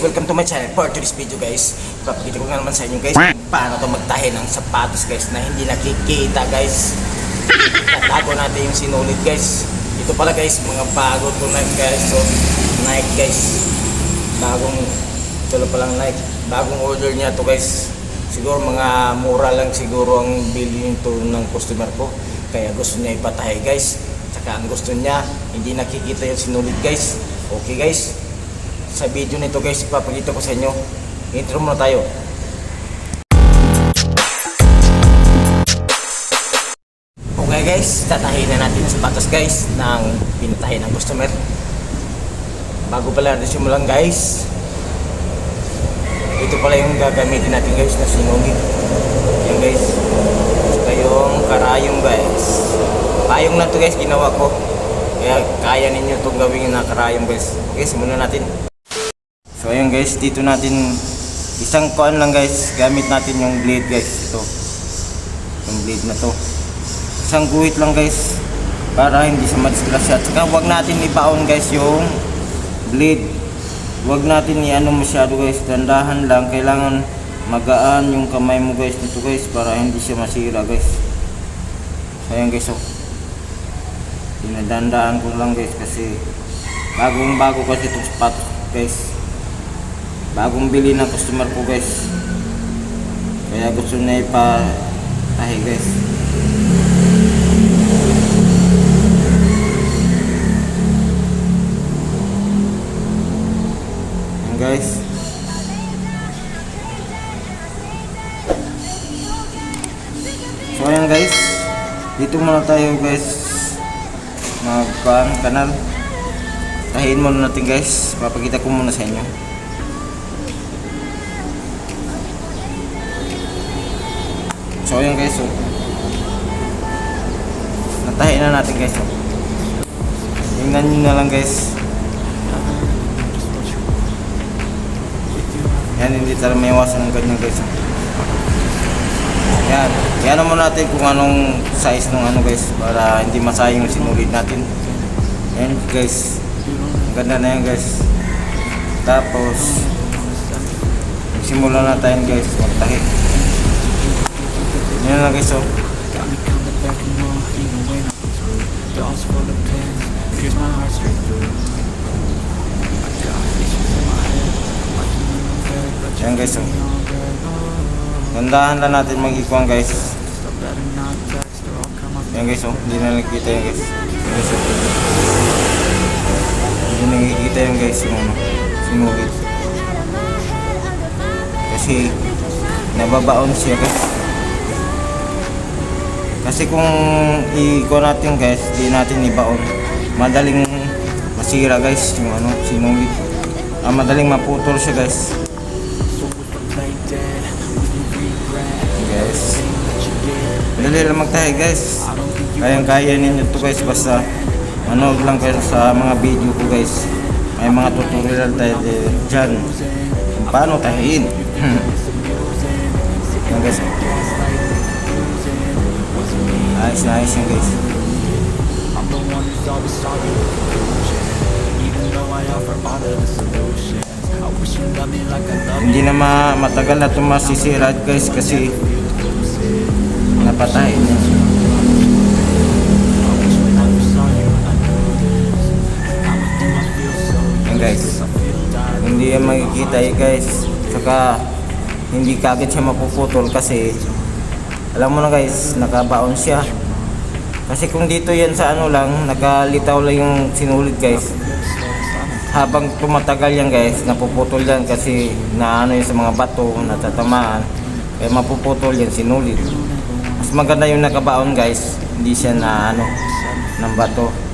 Welcome to my channel for today's video guys. Papakita ko nga naman sa inyo guys Paano to magtahi ng sapatos guys na hindi nakikita guys. Tatago natin yung sinulit guys. Ito pala guys mga bago to Nike guys. So Nike guys. Bagong Ito lang palang Nike. Bagong order niya to guys. Siguro mga mura lang siguro ang bilhin to ng customer ko. Kaya gusto niya ipatahi guys. Tsaka ang gusto niya Hindi nakikita yung sinulit guys. Okay guys sa video nito guys, ipapakita ko sa inyo. Intro muna tayo. Okay guys, tatahin na natin sapatos guys ng pinatahin ng customer. Bago pala natin simulan guys, ito pala yung gagamitin natin guys na sinungit. Yan guys. Saka yung karayong guys. Payong lang to guys, ginawa ko. Kaya kaya ninyo itong gawin na karayong guys. Okay, simulan natin. So ayun guys, dito natin isang kuan lang guys, gamit natin yung blade guys, ito. Yung blade na to. Isang guhit lang guys para hindi sa madisgrasya. At saka wag natin ibaon guys yung blade. Wag natin i-ano masyado guys, dandahan lang. Kailangan magaan yung kamay mo guys dito guys para hindi siya masira guys. So ayun guys, oh. Dinadandaan ko lang guys kasi bagong bago kasi itong sapatos guys bagong bili ng customer ko guys. Kaya gusto niya ipa tahi guys. Yan, guys. So ayan guys. Dito muna tayo guys. Mag kanal. Tahiin muna natin guys. Papakita ko muna sa inyo So yun guys, so, natahi na natin guys. So. Tingnan nyo na lang guys. Yan, hindi talaga may iwasan ng ganyan guys. Yan, yan mo natin kung anong size ng ano guys para hindi masayang yung sinulid natin. Yan guys, ang ganda na yan guys. Tapos, simulan na tayo guys, magtahi. Yan lang guys, oh. Yan guys, oh. Gandahan lang natin mag-ikuan guys. Yan guys, oh. Hindi na nakikita yan guys. Yan guys, oh. Hindi nakikita yan guys yung ano, sinugit. Kasi nababaon siya guys. Kasi kung i-ikuha natin guys, di natin ibaon. Madaling masira guys yung ano, sinugit. Ah, madaling maputol siya guys. Guys. Dali lang magtahi guys. I don't think you Kayang kaya ninyo to guys basta manood lang kayo sa mga video ko guys. May mga tutorial tayo dyan kung paano tahiin. Yan guys. Nice, nice yan guys. Hindi na ma matagal na ito masisira guys kasi feel so Yan guys. Hindi yan makikita eh guys. Saka hindi kagad siya mapuputol kasi alam mo na guys, nakabaon siya. Kasi kung dito yan sa ano lang, nakalitaw lang yung sinulid guys. Habang tumatagal yan guys, napuputol yan kasi naano yan sa mga bato, natatamaan. Kaya mapuputol yan, sinulid. Mas maganda yung nakabaon guys, hindi siya na ano, ng bato.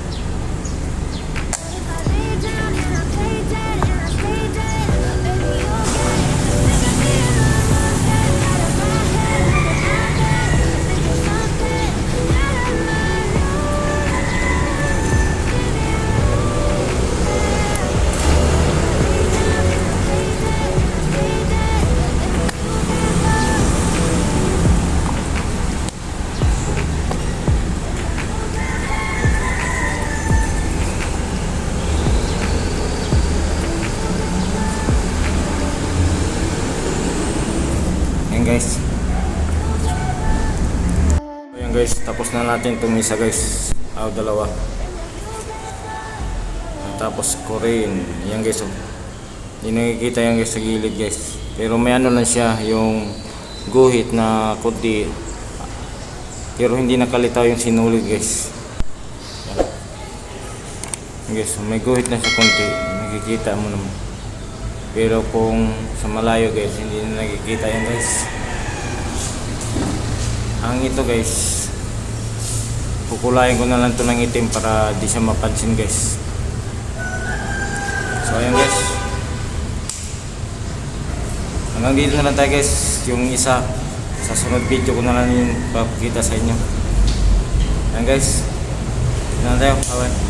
Guys, tapos na natin itong isa guys. Ah, dalawa. Tapos ko rin. Yan guys. Oh. Hindi nakikita yan guys sa gilid guys. Pero may ano lang siya, yung guhit na kunti. Pero hindi nakalitaw yung sinulid guys. Yan. Guys, may guhit na sa kunti. Nakikita mo naman. Pero kung sa malayo guys, hindi na nakikita yan guys. Ang ito guys, kukulayin ko na lang to ng itim para di siya mapansin guys. So ayan guys. Hanggang dito na lang tayo guys. Yung isa, sa sunod video ko na lang yung papakita sa inyo. Ayan guys. Dito na tayo. Bye.